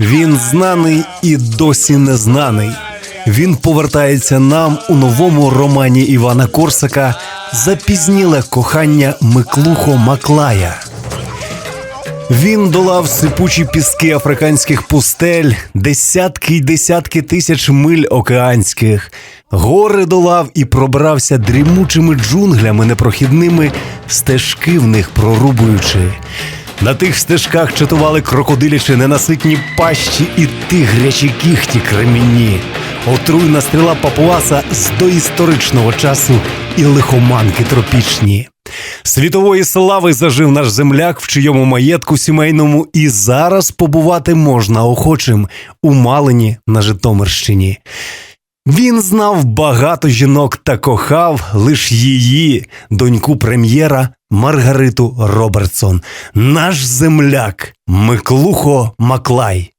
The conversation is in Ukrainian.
Він знаний і досі незнаний. Він повертається нам у новому романі Івана Корсака Запізніле кохання Миклухо Маклая. Він долав сипучі піски африканських пустель, десятки й десятки тисяч миль океанських, гори долав і пробрався дрімучими джунглями непрохідними, стежки в них прорубуючи. На тих стежках чатували крокодилячі ненаситні пащі і тигрячі кіхті кремінні, отруйна стріла папуаса з доісторичного часу і лихоманки тропічні. Світової слави зажив наш земляк, в чийому маєтку сімейному і зараз побувати можна охочим у Малині на Житомирщині. Він знав багато жінок та кохав лиш її, доньку прем'єра Маргариту Робертсон, наш земляк Миклухо Маклай.